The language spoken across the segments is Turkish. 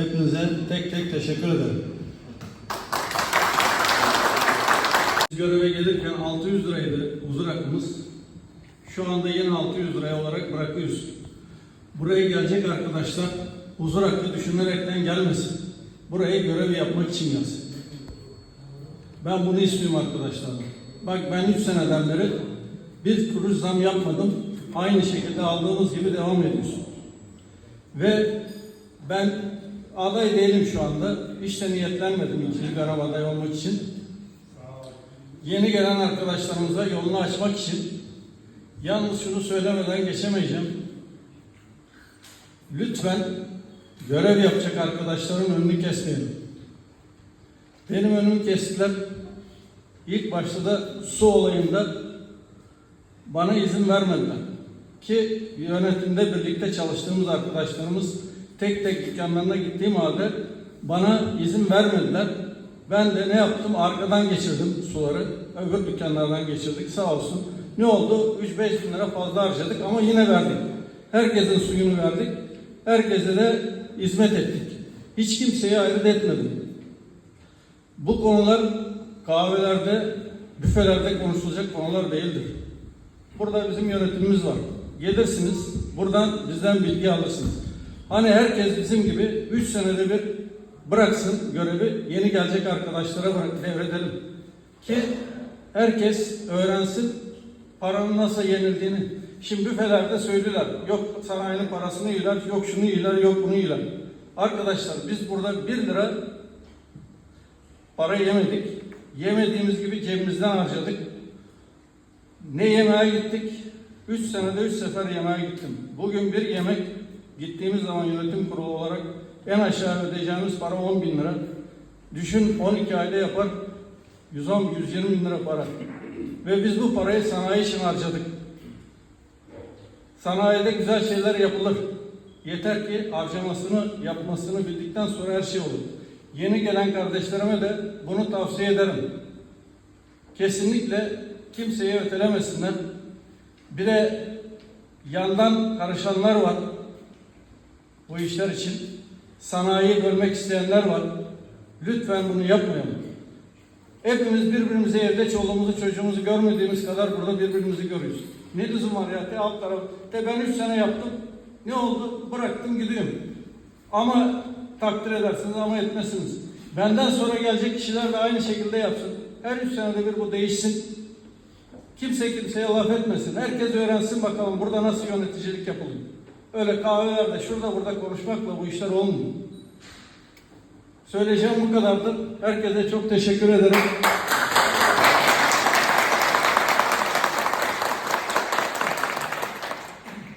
Hepinize tek tek teşekkür ederim. Göreve gelirken 600 liraydı huzur hakkımız. Şu anda yine 600 liraya olarak bırakıyoruz. Buraya gelecek arkadaşlar huzur hakkı düşünerekten gelmesin. Buraya görev yapmak için gelsin. Ben bunu istiyorum arkadaşlar. Bak ben 3 seneden beri bir kuruş zam yapmadım. Aynı şekilde aldığımız gibi devam ediyoruz. Ve ben aday değilim şu anda. Hiç de niyetlenmedim ikinci görev adayı olmak için. Yeni gelen arkadaşlarımıza yolunu açmak için yalnız şunu söylemeden geçemeyeceğim. Lütfen görev yapacak arkadaşların önünü kesmeyelim. Benim önümü kestiler. İlk başta da su olayında bana izin vermediler. Ki yönetimde birlikte çalıştığımız arkadaşlarımız tek tek dükkanlarına gittiğim halde bana izin vermediler. Ben de ne yaptım? Arkadan geçirdim suları. Öbür dükkanlardan geçirdik sağ olsun. Ne oldu? 3-5 bin lira fazla harcadık ama yine verdik. Herkesin suyunu verdik. Herkese de hizmet ettik. Hiç kimseye ayrı etmedim. Bu konular kahvelerde, büfelerde konuşulacak konular değildir. Burada bizim yönetimimiz var. Gelirsiniz, buradan bizden bilgi alırsınız. Hani herkes bizim gibi 3 senede bir bıraksın görevi, yeni gelecek arkadaşlara devredelim. Ki herkes öğrensin paranın nasıl yenildiğini. Şimdi büfelerde söylüyorlar, yok sanayinin parasını yiyorlar, yok şunu yiyorlar, yok bunu yiyorlar. Arkadaşlar biz burada 1 lira para yemedik. Yemediğimiz gibi cebimizden harcadık. Ne yemeğe gittik? Üç senede üç sefer yemeğe gittim. Bugün bir yemek gittiğimiz zaman yönetim kurulu olarak en aşağı ödeyeceğimiz para 10 bin lira. Düşün 12 ayda yapar 110 120 bin lira para. Ve biz bu parayı sanayi için harcadık. Sanayide güzel şeyler yapılır. Yeter ki harcamasını, yapmasını bildikten sonra her şey olur. Yeni gelen kardeşlerime de bunu tavsiye ederim. Kesinlikle kimseye ötelemesinler. Bir de yandan karışanlar var bu işler için. Sanayiyi bölmek isteyenler var. Lütfen bunu yapmayalım. Hepimiz birbirimizi evde çoluğumuzu çocuğumuzu görmediğimiz kadar burada birbirimizi görüyoruz. Ne lüzum var ya? Te alt taraf. Te ben üç sene yaptım. Ne oldu? Bıraktım gidiyorum. Ama takdir edersiniz ama etmezsiniz. Benden sonra gelecek kişiler de aynı şekilde yapsın. Her üç senede bir bu değişsin. Kimse kimseye laf etmesin. Herkes öğrensin bakalım burada nasıl yöneticilik yapılıyor. Öyle kahvelerde şurada burada konuşmakla bu işler olmuyor. Söyleyeceğim bu kadardır. Herkese çok teşekkür ederim.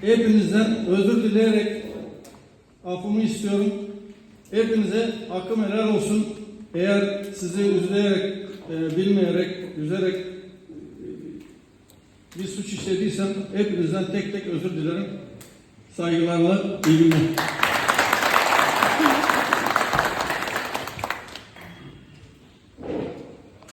Hepinizden özür dileyerek affımı istiyorum. Hepinize hakkım helal olsun. Eğer sizi üzülerek, e, bilmeyerek, üzerek e, bir suç işlediysem hepinizden tek tek özür dilerim. Saygılarla iyi günler.